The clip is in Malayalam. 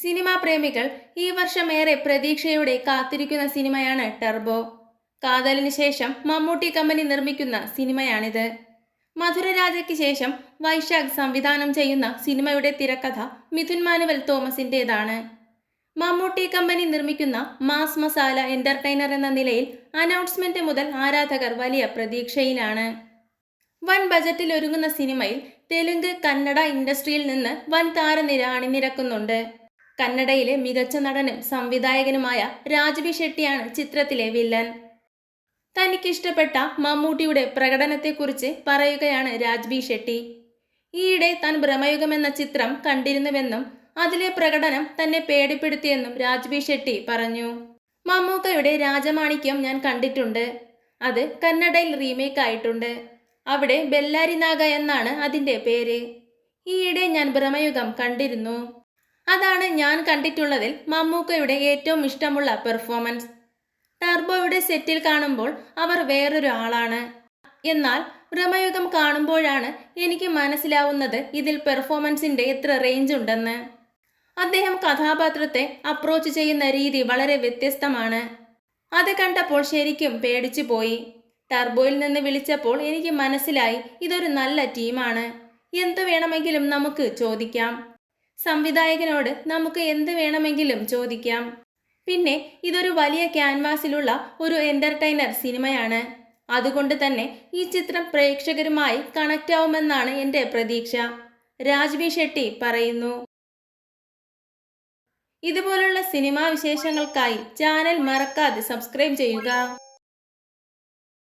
സിനിമാ പ്രേമികൾ ഈ വർഷം ഏറെ പ്രതീക്ഷയോടെ കാത്തിരിക്കുന്ന സിനിമയാണ് ടെർബോ. കാതലിന് ശേഷം മമ്മൂട്ടി കമ്പനി നിർമ്മിക്കുന്ന സിനിമയാണിത്. മധുരരാജയ്ക്ക് ശേഷം വൈശാഖ് സംവിധാനം ചെയ്യുന്ന സിനിമയുടെ തിരക്കഥ മിഥുൻ മാനുവൽ തോമസിന്റെതാണ് മമ്മൂട്ടി കമ്പനി നിർമ്മിക്കുന്ന മാസ് മസാല എന്റർടൈനർ എന്ന നിലയിൽ അനൗൺസ്മെന്റ് മുതൽ ആരാധകർ വലിയ പ്രതീക്ഷയിലാണ്. വൻ ബജറ്റിൽ ഒരുങ്ങുന്ന സിനിമയിൽ തെലുങ്ക് കന്നഡ ഇൻഡസ്ട്രിയിൽ നിന്ന് വൻ താരനിര അണിനിരക്കുന്നുണ്ട്. കന്നഡയിലെ മികച്ച നടനും സംവിധായകനുമായ രാജവി ഷെട്ടിയാണ് ചിത്രത്തിലെ വില്ലൻ. തനിക്കിഷ്ടപ്പെട്ട മമ്മൂട്ടിയുടെ പ്രകടനത്തെക്കുറിച്ച് പറയുകയാണ് രാജ്ബി ഷെട്ടി. ഈയിടെ താൻ ഭ്രമയുഗം എന്ന ചിത്രം കണ്ടിരുന്നുവെന്നും അതിലെ പ്രകടനം തന്നെ പേടിപ്പെടുത്തിയെന്നും രാജ്ബി ഷെട്ടി പറഞ്ഞു. മമ്മൂക്കയുടെ രാജമാണിക്യം ഞാൻ കണ്ടിട്ടുണ്ട്. അത് കന്നഡയിൽ റീമേക്ക് ആയിട്ടുണ്ട്. അവിടെ ബെല്ലാരി നാഗ എന്നാണ് അതിന്റെ പേര്. ഈയിടെ ഞാൻ ഭ്രമയുഗം കണ്ടിരുന്നു. അതാണ് ഞാൻ കണ്ടിട്ടുള്ളതിൽ മമ്മൂക്കയുടെ ഏറ്റവും ഇഷ്ടമുള്ള പെർഫോമൻസ് ടർബോയുടെ സെറ്റിൽ കാണുമ്പോൾ അവർ വേറൊരു ആളാണ് എന്നാൽ ഭ്രമയുഗം കാണുമ്പോഴാണ് എനിക്ക് മനസ്സിലാവുന്നത് ഇതിൽ പെർഫോമൻസിന്റെ എത്ര റേഞ്ച് ഉണ്ടെന്ന്. അദ്ദേഹം കഥാപാത്രത്തെ അപ്രോച്ച് ചെയ്യുന്ന രീതി വളരെ വ്യത്യസ്തമാണ്. അത് കണ്ടപ്പോൾ ശരിക്കും പേടിച്ചു പോയി. ടർബോയിൽ നിന്ന് വിളിച്ചപ്പോൾ എനിക്ക് മനസ്സിലായി ഇതൊരു നല്ല ടീമാണ് എന്തു വേണമെങ്കിലും നമുക്ക് ചോദിക്കാം. സംവിധായകനോട് നമുക്ക് എന്ത് വേണമെങ്കിലും ചോദിക്കാം. പിന്നെ ഇതൊരു വലിയ ക്യാൻവാസിലുള്ള ഒരു എന്റർടൈനർ സിനിമയാണ്. അതുകൊണ്ട് തന്നെ ഈ ചിത്രം പ്രേക്ഷകരുമായി കണക്റ്റ് ആവുമെന്നാണ് എന്റെ പ്രതീക്ഷ. രാജ്വി ഷെട്ടി പറയുന്നു. ഇതുപോലുള്ള സിനിമാ വിശേഷങ്ങൾക്കായി ചാനൽ മറക്കാതെ സബ്സ്ക്രൈബ് ചെയ്യുക.